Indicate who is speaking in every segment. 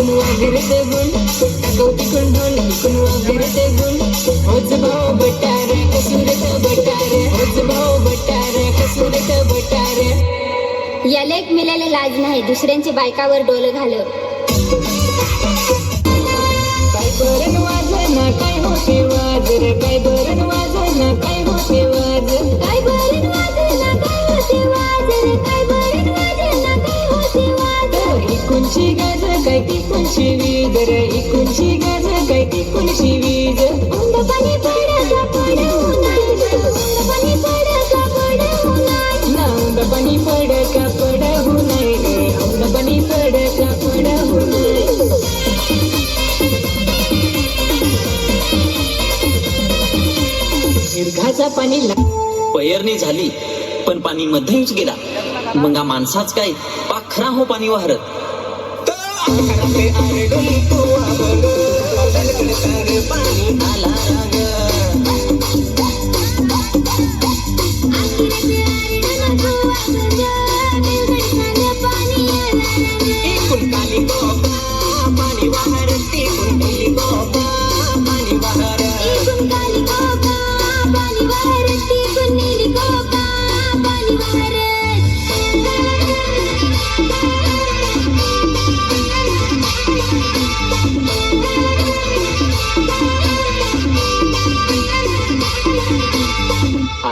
Speaker 1: इकून वगैरे ते वगैरे ते गुण. होच भाऊ बटारे कसुरे तर बटारे.
Speaker 2: होच भाऊ मिळाले लाज नाही दुसऱ्यांची बायकावर डोल घाल
Speaker 1: काय बरं वाजना काय होते वाजर काय बरं वाजना काय
Speaker 2: काय
Speaker 1: तिकुणची वीज रे इकुणची गाज काय तिकुणची वीज.
Speaker 2: पाणी पडा नाही पाणी
Speaker 1: का नाही पड नाही दीर्घाचा पाणी ला-
Speaker 3: पयरणी झाली पण पाणी मध्येच गेला. मग हा माणसाच काय पाखरा हो पाणी वाहरत?
Speaker 4: पाणी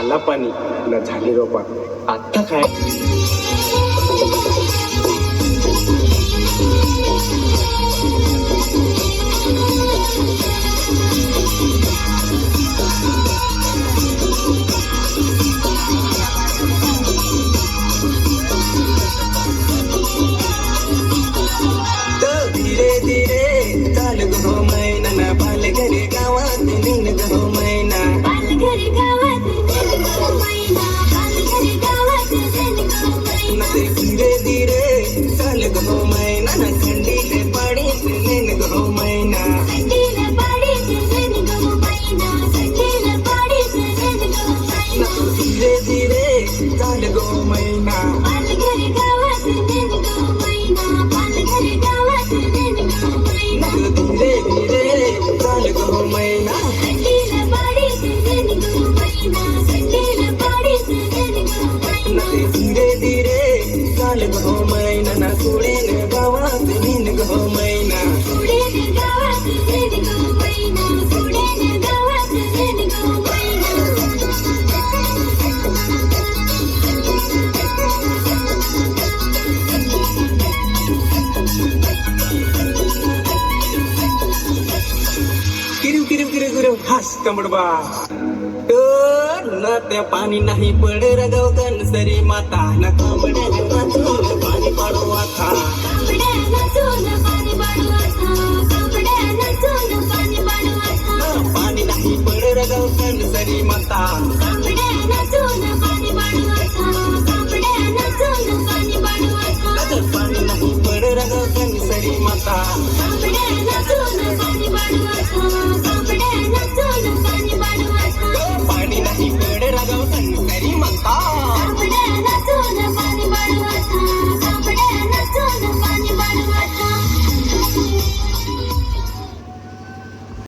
Speaker 4: झाला पाणी न झाली रोपा. आत्ता काय?
Speaker 5: धीरे धीरे चाल गो हो मैना ना बाल घरी गावात निघ गो मैना चाल मस्त मुडबा तर न त्या पाणी नाही पड रगव कनसरी माता. न कमड्या पाणी पाडू आता.